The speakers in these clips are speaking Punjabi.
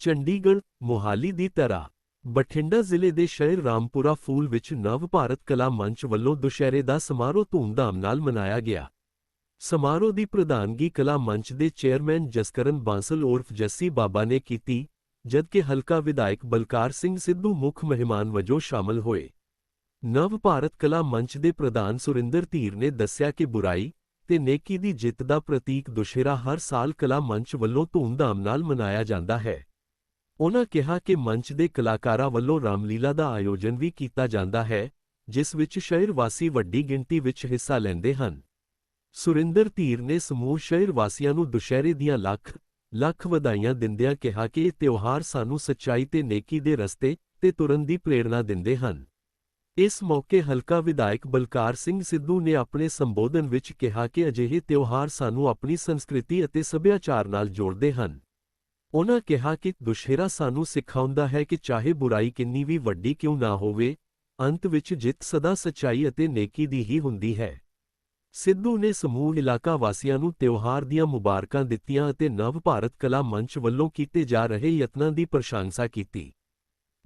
ਚੰਡੀਗੜ੍ਹ, ਮੋਹਾਲੀ ਦੀ ਤਰ੍ਹਾਂ। ਬਠਿੰਡਾ ਜ਼ਿਲ੍ਹੇ ਦੇ ਸ਼ਹਿਰ ਰਾਮਪੁਰਾ ਫੂਲ ਵਿੱਚ ਨਵ ਭਾਰਤ ਕਲਾ ਮੰਚ ਵੱਲੋਂ ਦੁਸ਼ਹਿਰੇ ਦਾ ਸਮਾਰੋਹ ਧੂਮਧਾਮ ਨਾਲ ਮਨਾਇਆ ਗਿਆ। ਸਮਾਰੋਹ ਦੀ ਪ੍ਰਧਾਨਗੀ ਕਲਾ ਮੰਚ ਦੇ ਚੇਅਰਮੈਨ ਜਸਕਰਨ ਬਾਂਸਲ ਉਰਫ ਜੱਸੀ ਬਾਬਾ ਨੇ ਕੀਤੀ, ਜਦਕਿ ਹਲਕਾ ਵਿਧਾਇਕ ਬਲਕਾਰ ਸਿੰਘ ਸਿੱਧੂ ਮੁੱਖ ਮਹਿਮਾਨ ਵਜੋਂ ਸ਼ਾਮਲ ਹੋਏ। ਨਵ ਭਾਰਤ ਕਲਾ ਮੰਚ ਦੇ ਪ੍ਰਧਾਨ ਸੁਰਿੰਦਰ ਧੀਰ ਨੇ ਦੱਸਿਆ ਕਿ ਬੁਰਾਈ ਤੇ ਨੇਕੀ ਦੀ ਜਿੱਤ ਦਾ ਪ੍ਰਤੀਕ ਦੁਸ਼ਹਿਰਾ ਹਰ ਸਾਲ ਕਲਾ ਮੰਚ ਵੱਲੋਂ ਧੂਮਧਾਮ ਨਾਲ ਮਨਾਇਆ ਜਾਂਦਾ ਹੈ। ਉਨ੍ਹਾਂ ਕਿਹਾ ਕਿ ਮੰਚ ਦੇ ਕਲਾਕਾਰਾਂ ਵੱਲੋਂ ਰਾਮਲੀਲਾ ਦਾ ਆਯੋਜਨ ਵੀ ਕੀਤਾ ਜਾਂਦਾ ਹੈ, ਜਿਸ ਵਿੱਚ ਸ਼ਹਿਰ ਵਾਸੀ ਵੱਡੀ ਗਿਣਤੀ ਵਿੱਚ ਹਿੱਸਾ ਲੈਂਦੇ ਹਨ। ਸੁਰਿੰਦਰ ਧੀਰ ਨੇ ਸਮੂਹ ਸ਼ਹਿਰ ਵਾਸੀਆਂ ਨੂੰ ਦੁਸ਼ਹਿਰੇ ਦੀਆਂ ਲੱਖ ਲੱਖ ਵਧਾਈਆਂ ਦਿੰਦਿਆਂ ਕਿਹਾ ਕਿ ਇਹ ਤਿਉਹਾਰ ਸਾਨੂੰ ਸੱਚਾਈ ਤੇ ਨੇਕੀ ਦੇ ਰਸਤੇ ਤੇ ਤੁਰਨ ਦੀ ਪ੍ਰੇਰਣਾ ਦਿੰਦੇ ਹਨ। ਇਸ ਮੌਕੇ ਹਲਕਾ ਵਿਧਾਇਕ ਬਲਕਾਰ ਸਿੰਘ ਸਿੱਧੂ ਨੇ ਆਪਣੇ ਸੰਬੋਧਨ ਵਿੱਚ ਕਿਹਾ ਕਿ ਅਜਿਹੇ ਤਿਉਹਾਰ ਸਾਨੂੰ ਆਪਣੀ ਸੰਸਕ੍ਰਿਤੀ ਅਤੇ ਸੱਭਿਆਚਾਰ ਨਾਲ ਜੋੜਦੇ ਹਨ। ਉਨ੍ਹਾਂ ਕਿਹਾ ਕਿ ਦੁਸ਼ਹਿਰਾ ਸਾਨੂੰ ਸਿਖਾਉਂਦਾ ਹੈ ਕਿ ਚਾਹੇ ਬੁਰਾਈ ਕਿੰਨੀ ਵੀ ਵੱਡੀ ਕਿਉਂ ਨਾ ਹੋਵੇ, ਅੰਤ ਵਿੱਚ ਜਿੱਤ ਸਦਾ ਸੱਚਾਈ ਅਤੇ ਨੇਕੀ ਦੀ ਹੀ ਹੁੰਦੀ ਹੈ। ਸਿੱਧੂ ਨੇ ਸਮੂਹ ਇਲਾਕਾ ਵਾਸੀਆਂ ਨੂੰ ਤਿਉਹਾਰ ਦੀਆਂ ਮੁਬਾਰਕਾਂ ਦਿੱਤੀਆਂ ਅਤੇ ਨਵ ਭਾਰਤ ਕਲਾ ਮੰਚ ਵੱਲੋਂ ਕੀਤੇ ਜਾ ਰਹੇ ਯਤਨਾਂ ਦੀ ਪ੍ਰਸ਼ੰਸਾ ਕੀਤੀ।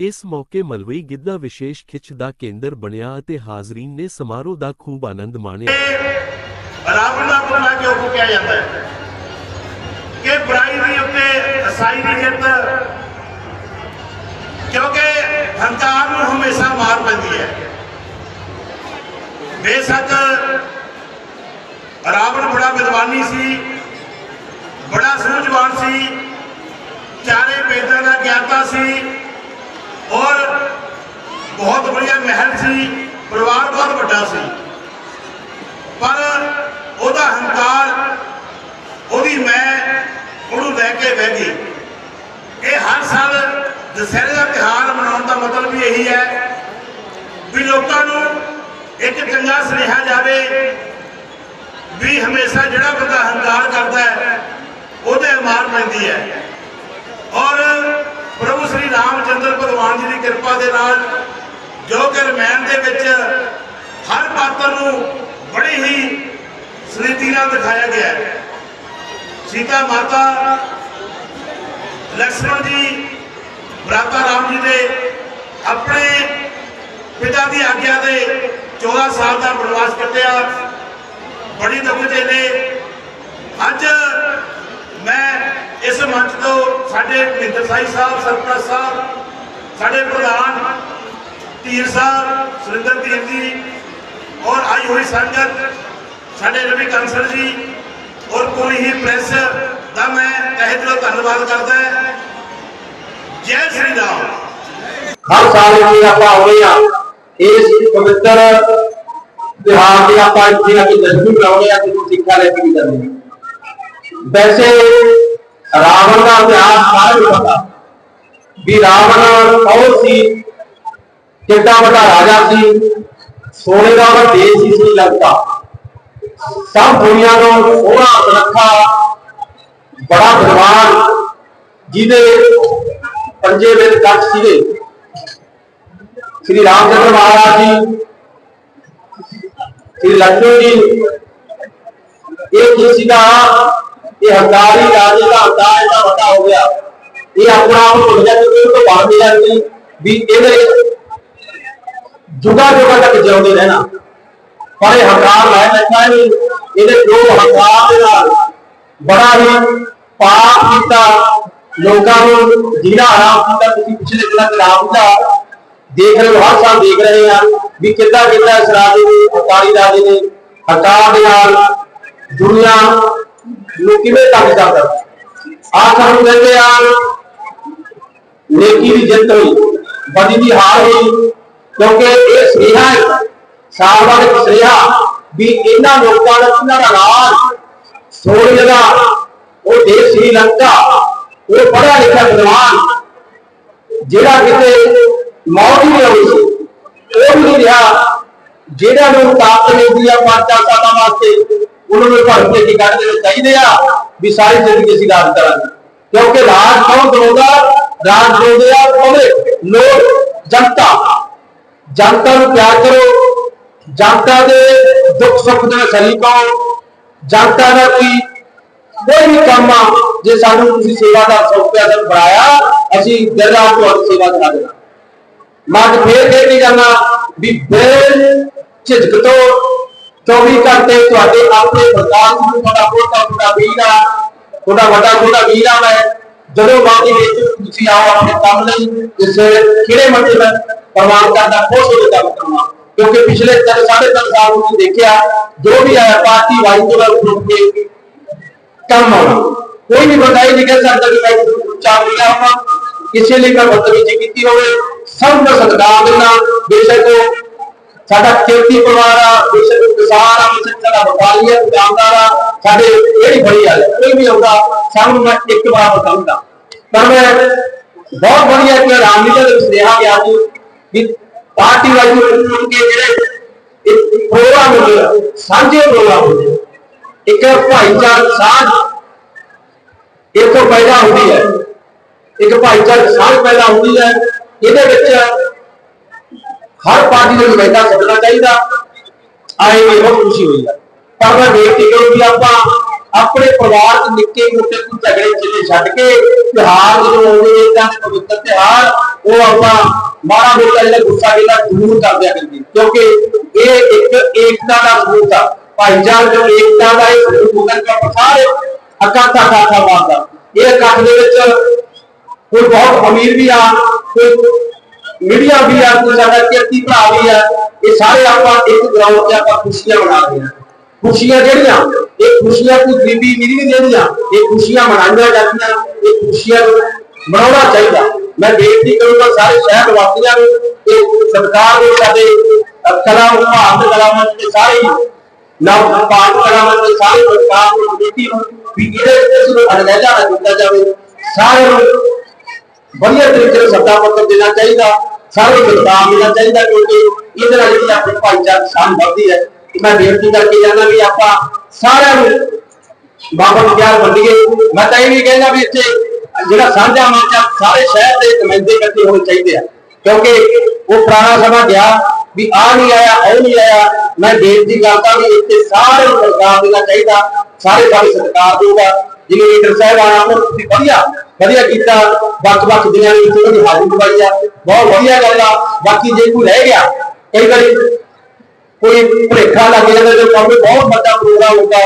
ਇਸ ਮੌਕੇ ਮਲਵਈ ਗਿੱਧਾ ਵਿਸ਼ੇਸ਼ ਖਿੱਚ ਦਾ ਕੇਂਦਰ ਬਣਿਆ ਅਤੇ ਹਾਜ਼ਰੀਨ ਨੇ ਸਮਾਰੋਹ ਦਾ ਖੂਬ ਆਨੰਦ ਮਾਣਿਆ। ਰਾਵਣ ਦਾ ਪੁਤਲਾ ਕਿਉਂ ਫੂਕਿਆ ਜਾਂਦਾ ਹੈ? ਕਿ ਬੁਰਾਈ ਦੀ ਜਿੱਤ। ਕਿਉਂਕਿ ਹੰਕਾਰ ਨੂੰ ਹਮੇਸ਼ਾ ਮਾਰ ਪੈਂਦੀ ਹੈ। ਬੇਸ਼ੱਕ ਰਾਵਣ ਬੜਾ ਵਿਦਵਾਨੀ ਸੀ, ਬੜਾ ਸੂਝਵਾਨ ਸੀ, ਚਾਰੇ ਵੇਦਾਂ ਦਾ ਗਿਆਤਾ ਸੀ ਔਰ ਬਹੁਤ ਵਧੀਆ ਮਹਿਲ ਸੀ, ਪਰਿਵਾਰ ਬਹੁਤ ਵੱਡਾ ਸੀ। ਪਰ ਉਹਦਾ ਹੰਕਾਰ, ਉਹਦੀ ਮੈਂ ਉਹਨੂੰ ਲੈ ਕੇ ਬਹਿ ਗਈ। ਇਹ ਹਰ ਸਾਲ ਦਸਹਿਰੇ ਦਾ ਤਿਉਹਾਰ ਮਨਾਉਣ ਦਾ ਮਤਲਬ ਵੀ ਇਹੀ ਹੈ ਵੀ ਲੋਕਾਂ ਨੂੰ ਇੱਕ ਚੰਗਾ ਸੁਨੇਹਾ ਜਾਵੇ ਵੀ ਹਮੇਸ਼ਾ ਜਿਹੜਾ ਬੰਦਾ ਹੰਕਾਰ ਕਰਦਾ ਹੈ, ਉਹਦੇ ਮਾਰ ਪੈਂਦੀ ਹੈ। ਔਰ ਪ੍ਰਭੂ ਸ੍ਰੀ ਰਾਮਚੰਦਰ ਭਗਵਾਨ ਜੀ ਦੀ ਕਿਰਪਾ ਦੇ ਨਾਲ ਜੋ ਕਿ ਰਮਾਇਣ ਦੇ ਵਿੱਚ ਹਰ ਪਾਤਰ ਨੂੰ ਬੜੀ ਹੀ ਸ੍ਰਿਤੀ ਨਾਲ ਦਿਖਾਇਆ ਗਿਆ ਹੈ। ਸੀਤਾ ਮਾਤਾ ਦਰਸ਼ਨਾ ਜੀ ਰਾਧਾ ਰਾਮ ਜੀ ਦੇ ਆਪਣੇ ਪਿਤਾ ਦੀ ਆਗਿਆ ਦੇ 14 ਸਾਲ ਦਾ ਬਨਵਾਸ ਕੱਟਿਆ। ਬੜੀ ਦੁੱਖ ਝੇਲੇ ਅੱਜ ਮੈਂ ਇਸ ਮੰਚ ਤੋਂ ਸਾਡੇ ਮਹਿੰਦਰ ਸਾਈ ਸਾਹਿਬ, ਸਰਪ੍ਰਸਤ ਸਾਹਿਬ, ਸਾਡੇ ਪ੍ਰਧਾਨ ਧੀਰ ਸਾਹਿਬ, ਸੁਰਿੰਦਰ ਧੀਰ ਜੀ ਔਰ ਆਈ ਹੋਈ ਸੰਗਤ, ਸਾਡੇ ਰਵੀ ਕੰਸਰ ਜੀ ਔਰ ਕੋਈ ਹੀ ਪ੍ਰੈਸ ਦਾ ਮੈਂ ਤਹਿ ਦਿਲੋਂ ਧੰਨਵਾਦ ਕਰਦਾ ਹਾਂ। ਜੈ ਸ੍ਰੀ ਰਾਮ। ਹਰ ਸਾਲ ਹੀ ਆਪਾਂ ਆਉਂਦੇ ਆ ਇਸ ਪਵਿੱਤਰ ਤਿਉਹਾਰ ਦੀ ਆਪਾਂ ਇੱਥੇ ਆ ਕੇ ਜਸ਼ਨ ਮਨਾਉਂਦੇ ਆ ਤੇ ਸਿੱਖਿਆ ਲੈ ਕੇ ਜਾਂਦੇ ਵੈਸੇ ਰਾਵਣ ਦਾ ਇਤਿਹਾਸ ਸਾਰਿਆਂ ਨੂੰ ਪਤਾ। ਵੀ ਰਾਵਣ ਕੌਣ ਸੀ ਕਿੱਡਾ ਵੱਡਾ ਰਾਜਾ ਸੀ, ਸੋਨੇ ਦਾ ਦੇਸ਼ ਸੀ ਸ੍ਰੀ ਲੰਕਾ। ਸਭ ਦੁਨੀਆ ਨੂੰ ਸੋਹਣਾ ਸੁਨੱਖਾ, ਬੜਾ ਬਲਵਾਨ ਜਿਹਦੇ ਪੰਜੇ ਵੇਦ ਕੱਟ ਸੀਗੇ। ਸ੍ਰੀ ਰਾਮਚੰਦਰ ਮਹਾਰਾਜ ਜੀ, ਸ੍ਰੀ ਲਖਨਊ ਜੀ, ਇਹ ਕਿਸੇ ਦਾ ਇਹ ਹੰਕਾਰੀ ਰਾਜੇ ਦਾ ਹੰਕਾਰ ਇਹਦਾ ਵੱਡਾ ਹੋ ਗਿਆ। ਇਹ ਆਪਣਾ ਆਪ ਭੁੱਲ ਜਾਂਦੇ ਨੇ ਤੋਂ ਬਾਹਰ ਨਹੀਂ ਜਾਂਦੇ ਵੀ ਇਹਦੇ ਜੁਗਾ ਜੁਗਾ ਤੱਕ ਜਿਉਂਦੇ ਰਹਿਣਾ। ਪਰ ਇਹ ਹੰਕਾਰ ਲੈ ਲੈਂਦਾ ਨਹੀਂ। ਇਹਦੇ ਜੋ ਹੰਕਾਰ ਦੇ ਨਾਲ ਬੜਾ ਹੀ ਪਾਪ ਕੀਤਾ। ਲੋਕਾਂ ਨੂੰ ਜਿਹੜਾ ਆਰਾਮ ਕੀਤਾ ਤੁਸੀਂ ਪਿਛਲੇ ਦਿਨਾਂ ਚ ਰਾਮ ਦਾ ਦੇਖ ਰਹੇ ਹੋ, ਹਰ ਸਾਲ ਦੇਖ ਰਹੇ ਆ ਵੀ ਕਿੱਦਾਂ ਕਿੱਦਾਂ ਇਸ ਰਾਜੇ ਅਕਾਲੀ ਰਾਜੇ ਨੇ ਹੰਕਾਰ ਦੇ ਨਾਲ ਦੁਨੀਆ ਨੂੰ ਕਿਵੇਂ ਤੰਗ ਕਰਦਾ? ਆ ਸਾਨੂੰ ਕਹਿੰਦੇ ਆ, ਨੇਕੀ ਦੀ ਜਿੱਤ ਹੋਈ ਬਦੀ ਦੀ ਹਾਰ ਹੋਈ, ਕਿਉਂਕਿ ਇਹ ਸੁਨੇਹਾ ਹੈ, ਸਾਲ ਬਾਅਦ ਇੱਕ ਸੁਨੇਹਾ ਵੀ ਇਹਨਾਂ ਲੋਕਾਂ ਦਾ ਇਹਨਾਂ ਦਾ ਰਾਜ, ਸੋਹਣੀ ਜਗ੍ਹਾ, ਉਹ ਦੇਸ਼ ਸ੍ਰੀ ਲੰਕਾ ਉਹ ਪੜ੍ਹਿਆ ਲਿਖਿਆ ਵਿਦਵਾਨ ਜਿਹੜਾ ਕਿਤੇ ਮੌਤ ਨਹੀਂ ਹੋਈ ਉਹ ਨਹੀਂ ਰਿਹਾ। ਜਿਹੜਾ ਨੂੰ ਤਾਕਤ ਮਿਲਦੀ ਆ, ਪੰਜ ਚਾਰ ਸਾਲਾਂ ਵਾਸਤੇ, ਉਹਨਾਂ ਨੂੰ ਭਰਮ ਦੇ ਕੇ ਕੱਢ ਦੇਣੇ ਚਾਹੀਦੇ ਆ ਵੀ ਸਾਰੀ ਜ਼ਿੰਦਗੀ ਅਸੀਂ ਰਾਜ ਕਰਾਂਗੇ। ਕਿਉਂਕਿ ਰਾਜ ਕੌਣ ਕਰੂਗਾ ਰਾਜ ਕਰੂਗੇ ਆ ਪਬਲਿਕ ਲੋਕ, ਜਨਤਾ। ਜਨਤਾ ਨੂੰ ਪਿਆਰ ਕਰੋ। ਜਨਤਾ ਦੇ ਦੁੱਖ ਸੁੱਖ ਦੇ ਸ਼ਰੀਕ ਹੋ ਜਨਤਾ ਦਾ ਕੋਈ ਕੋਈ ਵੀ ਕੰਮ ਆ ਜੇ ਸਾਨੂੰ ਤੁਸੀਂ ਸੇਵਾ ਦਾ ਸੌਂਪਿਆ ਤੇ ਬਣਾਇਆ, ਅਸੀਂ ਦਿਲ ਰਾਤ ਸੇਵਾ ਕਰਾ ਦੇਣਾ। ਮੈਂ ਫੇਰ ਕਹਿ ਕੇ ਜਾਣਾ ਵੀ ਬੇਲ ਝਿਜਕ ਤੋਂ 24 ਘੰਟੇ ਤੁਹਾਡੇ ਆਪਣੇ ਪ੍ਰਧਾਨ ਨੂੰ ਤੁਹਾਡਾ ਛੋਟਾ ਛੋਟਾ ਵੀਰ ਆ, ਤੁਹਾਡਾ ਵੱਡਾ ਛੋਟਾ ਵੀਰ ਆ ਮੈਂ, ਜਦੋਂ ਬਾਕੀ ਵਿੱਚ ਤੁਸੀਂ ਆਓ ਆਪਣੇ ਕੰਮ ਲਈ ਇਸ ਕਿਹੜੇ ਮੰਡੇ ਮੈਂ ਪ੍ਰਮਾਣ ਦਾ ਖੁਸ਼ ਹੋ ਕੰਮ ਕਰਨਾ। ਕਿਉਂਕਿ ਪਿਛਲੇ ਤਿੰਨ, ਸਾਢੇ ਤਿੰਨ ਸਾਲ ਤੁਸੀਂ ਦੇਖਿਆ, ਜੋ ਵੀ ਆਇਆ, ਪਾਰਟੀ ਵਾਈ ਤੋਂ ਉੱਠ ਕੇ ਕੰਮ ਆਉਣਾ। ਕੋਈ ਵੀ ਬੰਦਾ ਇਹ ਨਹੀਂ ਕਹਿ ਸਕਦਾ ਕਿ ਮੈਂ ਚਾਰ ਲਿਆ ਹਾਂ ਕਿਸੇ ਲਈ ਮੈਂ ਬਦਤਮੀਜ਼ੀ ਕੀਤੀ ਹੋਵੇ ਸਭ ਦਾ ਸਤਿਕਾਰ ਦੇਣਾ ਬੇਸ਼ੱਕ ਉਹ ਸਾਡਾ ਖੇਤੀ ਪਰਿਵਾਰ ਆ ਬੇਸ਼ੱਕ ਉਹ ਕਿਸਾਨ ਆ ਬੇਸ਼ੱਕ ਸਾਡਾ ਵਪਾਰੀ ਆ ਦੁਕਾਨਦਾਰ ਆ ਸਾਡੇ ਜਿਹੜੀ ਬੜੀ ਆ ਕੋਈ ਵੀ ਆਉਂਦਾ ਸਭ ਨੂੰ ਮੈਂ ਇੱਕ ਵਾਰ ਬਤਾਉਂਦਾ ਪਰ ਮੈਂ ਬਹੁਤ ਵਧੀਆ ਇੱਕ ਰਾਮਲੀਲਾ ਦੇ ਵਿੱਚ ਰਿਹਾ ਗਿਆ ਸੀ ਕਿ ਪਾਰਟੀ ਵਾਲੀ ਨੂੰ ਕੇ ਜਿਹੜੇ ਇੱਕ ਪ੍ਰੋਗਰਾਮ ਹੁੰਦੇ ਆ ਸਾਂਝੇ ਪ੍ਰੋਗਰਾਮ ਹੁੰਦੇ ਆ। ਇੱਕ ਭਾਈਚਾਰਕ ਸਾਂਝ ਇੱਥੋਂ ਪੈਦਾ ਹੁੰਦੀ ਹੈ। ਇੱਕ ਭਾਈਚਾਰਕ ਸਾਂਝ ਪੈਦਾ ਹੁੰਦੀ ਹੈ। ਇਹਦੇ ਵਿੱਚ ਹਰ ਪਾਰਟੀ ਦੇ ਨੁਮਾਇੰਦਾ ਸੱਦਣਾ ਚਾਹੀਦਾ। ਆਏ ਵੀ ਬਹੁਤ ਖੁਸ਼ੀ ਹੋਈ ਪਰ ਮੈਂ ਬੇਨਤੀ ਕਰੂੰ ਕਿ ਆਪਾਂ ਆਪਣੇ ਪਰਿਵਾਰ ਦੇ ਨਿੱਕੇ ਮੋਟੇ ਕੋਈ ਝਗੜੇ ਚਿੱਲੇ ਛੱਡ ਕੇ ਤਿਉਹਾਰ ਜਦੋਂ ਆਉਂਦੇ ਇਦਾਂ ਦੇ ਪਵਿੱਤਰ ਤਿਉਹਾਰ, ਉਹ ਆਪਾਂ ਮਾੜਾ ਮੋਟਾ ਜਿਹੜਾ ਗੁੱਸਾ ਜਿਹੜਾ ਦੂਰ ਕਰ ਦਿਆ ਕਰੀਏ। ਕਿਉਂਕਿ ਇਹ ਇੱਕ ਏਕਤਾ ਦਾ ਸਬੂਤ ਆ। ਭਾਈਚਾਰਕ ਜੋ ਏਕਤਾ ਦਾ ਇਹ ਸਬੂਤ ਹੁੰਦਾ ਕਿ ਆਪਾਂ ਸਾਰੇ ਅਕਾਤਾ ਕਾਥਾ ਮਾਰਦਾ ਇਹ ਇਕੱਠ ਦੇ ਵਿੱਚ ਕੋਈ ਬਹੁਤ ਅਮੀਰ ਵੀ ਆ ਕੋਈ ਮੀਡੀਆ ਵੀ ਆ ਕੋਈ ਸਾਡਾ ਕਿਰਤੀ ਭਰਾ ਵੀ ਆ। ਇਹ ਸਾਰੇ ਆਪਾਂ ਇੱਕ ਗਰਾਊਂਡ ਤੇ ਆਪਾਂ ਖੁਸ਼ੀਆਂ ਮਨਾਉਂਦੇ ਆ। ਖੁਸ਼ੀਆਂ ਜਿਹੜੀਆਂ ਇਹ ਖੁਸ਼ੀਆਂ ਕੋਈ ਗਰੀਬੀ ਨਹੀਂ ਨਹੀਂ ਦੇਣੀਆਂ ਇਹ ਖੁਸ਼ੀਆਂ ਮਨਾਈਆਂ ਜਾਂਦੀਆਂ ਇਹ ਖੁਸ਼ੀਆਂ ਨੂੰ ਮਨਾਉਣਾ ਚਾਹੀਦਾ। ਮੈਂ ਬੇਨਤੀ ਕਰੂੰਗਾ ਸਾਰੇ ਸ਼ਹਿਰ ਵਾਸੀਆਂ ਨੂੰ ਕਿ ਸਰਕਾਰ ਦੇ ਸਾਡੇ ਅ, ਕਲਾ ਵਿਭਾਗ ਦੇ ਕਲਾ ਦੇ ਸਾਰੇ ਹੀ ਪਾਠ ਕਲਾ ਮੰਚ ਸਾਰੇ ਸਰਕਾਰ ਨੂੰ ਬੇਨਤੀ ਨੂੰ ਵੀ ਇਹਦੇ ਵਿੱਚ ਇਸ ਨੂੰ ਨਾ ਕੀਤਾ ਜਾਵੇ। ਸਾਰਿਆਂ ਨੂੰ ਵਧੀਆ ਤਰੀਕੇ ਨਾਲ ਸੱਦਾ ਪੱਤਰ ਦੇਣਾ ਚਾਹੀਦਾ। ਸਾਰੇ ਬਦਲਾਅ ਦੇਣਾ ਚਾਹੀਦਾ ਕਿਉਂਕਿ ਇਹਦੇ ਨਾਲ ਜਿਹੜੀ ਆਪਣੀ ਭਾਈਚਾਰਕ ਸਾਂਝ ਵੱਧਦੀ ਹੈ। ਮੈਂ ਬੇਨਤੀ ਕਰਕੇ ਜਾਂਦਾ ਵੀ ਆਪਾਂ ਸਾਰਿਆਂ ਨੂੰ ਬਾਬਾ ਦੀ ਪਿਆਰ ਵੰਡੀਏ। ਮੈਂ ਤਾਂ ਇਹ ਵੀ ਕਹਿੰਦਾ ਵੀ ਇੱਥੇ ਜਿਹੜਾ ਸਾਂਝਾ ਮੰਚ ਸਾਰੇ ਸ਼ਹਿਰ ਦੇ ਨੁਮਾਇੰਦੇ ਇਕੱਠੇ ਹੋਣੇ ਚਾਹੀਦੇ ਆ। ਕਿਉਂਕਿ ਉਹ ਪੁਰਾਣਾ ਸਮਾਂ ਗਿਆ ਵੀ ਆ ਨਹੀਂ ਆਇਆ, ਉਹ ਨਹੀਂ ਆਇਆ। ਮੈਂ ਬੇਨਤੀ ਕਰਦਾ ਵੀ ਇੱਥੇ ਸਾਰੇ ਨੂੰ ਸਰਕਾਰ ਦੇਣਾ ਚਾਹੀਦਾ, ਸਾਰੇ ਸਾਰੇ ਸਰਕਾਰ ਦੇਊਗਾ। ਜਿਵੇਂ ਲੀਡਰ ਸਾਹਿਬ ਆਣਾ ਉਹ ਤੁਸੀਂ ਵਧੀਆ ਵਧੀਆ ਕੀਤਾ। ਵੱਖ-ਵੱਖ ਦਿਨਾਂ ਵਿੱਚ ਉਹਦੀ ਹਾਜ਼ਰੀ ਦਵਾਈ ਆ। ਬਹੁਤ ਵਧੀਆ ਗੱਲ ਆ। ਬਾਕੀ ਜੇ ਕੋਈ ਰਹਿ ਗਿਆ, ਕਈ ਵਾਰੀ ਕੋਈ ਭੁਲੇਖਾ ਲੱਗ ਜਾਂਦਾ ਜੋ ਕੰਮ ਬਹੁਤ ਵੱਡਾ ਪ੍ਰੋਗਰਾਮ ਹੁੰਦਾ,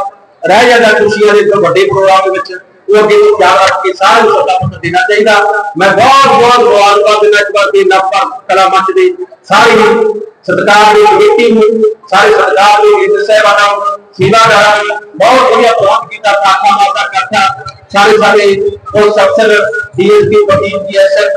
ਰਹਿ ਜਾਂਦਾ ਖੁਸ਼ੀਆਂ ਦੇ ਤੋਂ ਵੱਡੇ ਪ੍ਰੋਗਰਾਮ ਦੇ ਵਿੱਚ, ਉਹ ਅੱਗੇ ਤੋਂ ਖਿਆਲ ਰੱਖ ਕੇ ਸਾਰਿਆਂ ਨੂੰ ਸੱਦਾ ਪੱਤਰ ਦੇਣਾ ਚਾਹੀਦਾ। ਮੈਂ ਬਹੁਤ ਬਹੁਤ ਮੁਬਾਰਕਾਂ ਦਿੰਦਾ ਇੱਕ ਵਾਰ ਤੇ ਨਵਪਰ ਕਲਾ ਮੰਚ ਦੇ ਸਾਰੇ ਹੀ। ਸਤਿਕਾਰ ਨੂੰ ਸਾਰੇ ਸਰਕਾਰ ਦੇ ਲੀਡਰ ਨੂੰ ਸੇਵਾਦਾਰਾਂ ਨੂੰ ਬਹੁਤ ਵਧੀਆ ਪ੍ਰਬੰਧ ਕੀਤਾ ਕਾਕਾ ਮਾਤਾ ਕਰਤਾ। ਸਾਰੇ ਸਾਰੇ ਪੁਲਿਸ ਅਫਸਰ, ਡੀਐਸਪੀ ਪਤੀ ਡੀਐਸਐਫ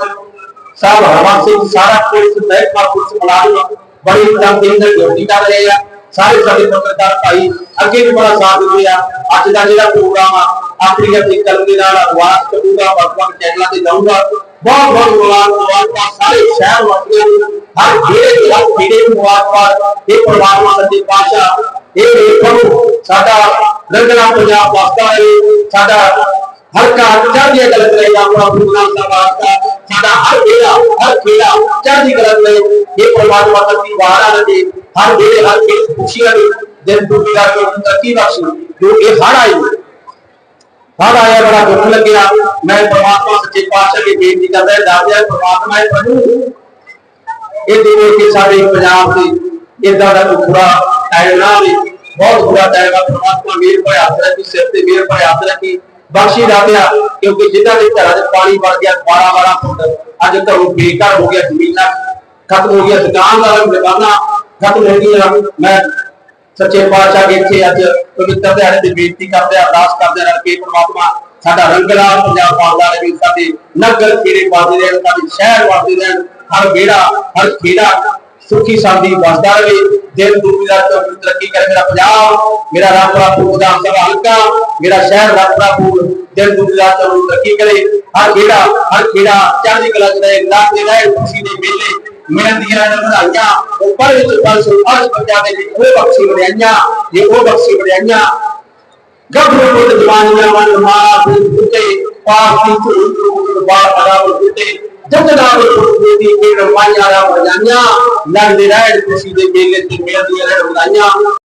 ਸਾਹਿਬ ਹਰਮਨ ਸਿੰਘ, ਸਾਰਾ ਪੁਲਿਸ, ਮਹਿਕਮਾ ਪੁਲਿਸ ਮੁਲਾਜ਼ਮ ਬੜੀ ਇੰਤਜ਼ਾਮ ਦੇ ਡਿਊਟੀ ਕਰ ਰਹੇ ਆ। ਸਾਰੇ ਸਾਡੇ ਪੱਤਰਕਾਰ ਭਾਈ ਅੱਗੇ ਵੀ ਬੜਾ ਸਾਥ ਦਿੰਦੇ ਆ। ਅੱਜ ਦਾ ਜਿਹੜਾ ਪ੍ਰੋਗਰਾਮ ਆ, ਆਪਣੀ ਆਪਣੀ ਕਲਮ ਦੇ ਨਾਲ ਆਵਾਜ਼ ਕਰੂੰਗਾ ਵੱਖ-ਵੱਖ ਚੈਨਲਾਂ ਤੇ ਜਾਊਗਾ ਬਹੁਤ ਬਹੁਤ ਮੁਬਾਰਕਾਂ ਸਾਰੇ ਸ਼ਹਿਰ ਵਾਸੀਆਂ ਨੂੰ ਹਰ ਜਿਹੜੇ ਦੇ ਜਿਹੜੇ ਮੁਬਾਰਕਾਂ ਇਹ ਪਰਮਾਤਮਾ ਸੱਚੇ ਪਾਤਸ਼ਾਹ ਇਹ ਵੇਖੋ ਸਾਡਾ ਰੰਗਲਾ ਪੰਜਾਬ ਵਾਸਤਾ ਹੈ ਸਾਡਾ ਹਰ ਘਰ ਚੜ੍ਹਦੀ ਕਲਾ ਕਰੇ ਆਪਣਾ ਗੁਰੂ ਨਾਨਕ ਦਾ ਵਾਸਤਾ ਸਾਡਾ ਹਰ ਵੇਲਾ ਹਰ ਖੇੜਾ ਚੜ੍ਹਦੀ ਕਲਾ ਕਰੇ ਇਹ ਪਰਮਾਤਮਾ ਦੀ ਵਾਰ ਦੇ ਹਰ ਵੇਲੇ ਹਰ ਖੇੜ ਖੁਸ਼ੀਆਂ ਦੇ ਦਿਨ ਦੁਖੀ ਦਾ ਕੇ ਤਰੱਕੀ ਬਖਸ਼ੀ ਜੋ ਇਹ ਹੜ ਆਈ ਹੜ ਆਇਆ ਬੜਾ ਦੁੱਖ ਲੱਗਿਆ ਮੈਂ ਪਰਮਾਤਮਾ ਸੱਚੇ ਪਾਤਸ਼ਾਹ ਦੀ ਬੇਨਤੀ ਕਰਦਾ ਹਾਂ ਦਾਤਿਆ ਪਰਮਾਤਮਾ ਇਹ ਪ੍ਰਭੂ ਇਹ ਦੇਖੋ ਕਿ ਸਾਡੇ ਪੰਜਾਬ ਦੇ ਇਦਾਂ ਦਾ ਕੋਈ ਬੁਰਾ ਟਾਈਮ ਨਾ ਆਵੇ ਬਹੁਤ ਬੁਰਾ ਟਾਈਮ ਆ ਪਰਮਾਤਮਾ ਮੇਰ ਭਰਿਆ ਹੱਥ ਰੱਖੀ ਸਿਰ ਤੇ ਮੇਰ ਭਰਿਆ ਹੱਥ ਰੱਖੀ ਬਖਸ਼ੀ ਦਾਤਿਆ ਕਿਉਂਕਿ ਜਿੱਦਾਂ ਦੇ ਘਰਾਂ 'ਚ ਪਾਣੀ ਵੜ ਗਿਆ 12 12 ਫੁੱਟ ਅੱਜ ਘਰੋਂ ਬੇਕਾਰ ਹੋ ਗਿਆ ਜ਼ਮੀਨਾਂ ਖਤਮ ਹੋ ਗਿਆ ਦੁਕਾਨਦਾਰਾਂ ਦੀ ਦੁਕਾਨਾਂ ਖਤਮ ਹੋ ਗਈਆਂ ਮੈਂ ਸੱਚੇ ਪਾਤਸ਼ਾਹ ਦੇ ਇੱਥੇ ਅੱਜ ਪਵਿੱਤਰ ਦਿਹਾੜੇ ਦੀ ਬੇਨਤੀ ਕਰਦੇ ਆ ਅਰਦਾਸ ਕਰਦੇ ਆ ਕਿ ਪ੍ਰਮਾਤਮਾ ਸਾਡਾ ਰੰਗਲਾ ਪੰਜਾਬ ਪਾਲਦਾ ਰਹੇ, ਵੀ ਸਾਡੇ ਨਗਰ ਖੇੜੇ ਵਾਸਦੇ ਰਹਿਣ, ਸਾਡੇ ਸ਼ਹਿਰ ਵਾਸਦੇ ਰਹਿਣ, ਹਰ ਗੇੜਾ ਹਰ ਖੇੜਾ ਸੁਖੀ ਸਾਂਦੀ ਵਸਦਾ ਰਹੇ, ਦਿਨ ਦੁਨੀਆ ਦਾ ਤਰੱਕੀ ਕਰੇ, ਮੇਰਾ ਪੰਜਾਬ, ਮੇਰਾ ਰਾਮਪੁਰਾ ਦਾ ਸਭਾ ਹਲਕਾ, ਮੇਰਾ ਸ਼ਹਿਰ ਰਾਮਪੁਰਾ ਦਿਨ ਦੁਨੀਆ ਦਾ ਤਰੱਕੀ ਕਰੇ, ਹਰ ਖੇੜਾ ਹਰ ਖੇੜਾ ਚੜ੍ਹਦੀ ਕਲਾ ਚ ਰਹੇ ਨਾਮ ਦੇ ਰਹੇ, ਖੁਸ਼ੀ ਦੇ ਮੇਲੇ ਮਿਲਣ ਦੀਆਂ ਵਧਾਈਆਂ ਉੱਪਰ ਵਿੱਚ ਬਲ ਅਰਸ਼ ਪੰਜਾਬ ਦੇ ਵਿੱਚ ਉਹ ਬਖਸ਼ੀ ਵਡਿਆਈਆਂ ਇਹ ਉਹ ਬਖਸ਼ੀ ਵਡਿਆਈਆਂ। ਗੱਭਰੂ ਪੁੱਤ ਜਵਾਨੀਆਂ ਮਨ ਮਾਰਾ ਬੁੱਤੇ ਪਾਪ ਦੀ ਧੂੜ ਧੂੜ ਬਾਹਰ ਅੜਾ ਬੁੱਤੇ ਜਗਦਾ ਬੁੱਤੇ ਦੀ ਕਿਰਨ ਮਾਇਆ ਰਾ ਲੱਗਦੇ ਰਹਿਣ ਖੁਸ਼ੀ ਦੇ ਮੇਲੇ ਤੇ ਮਿਲਦੀਆਂ ਰਹਿਣ ਵਧਾਈਆਂ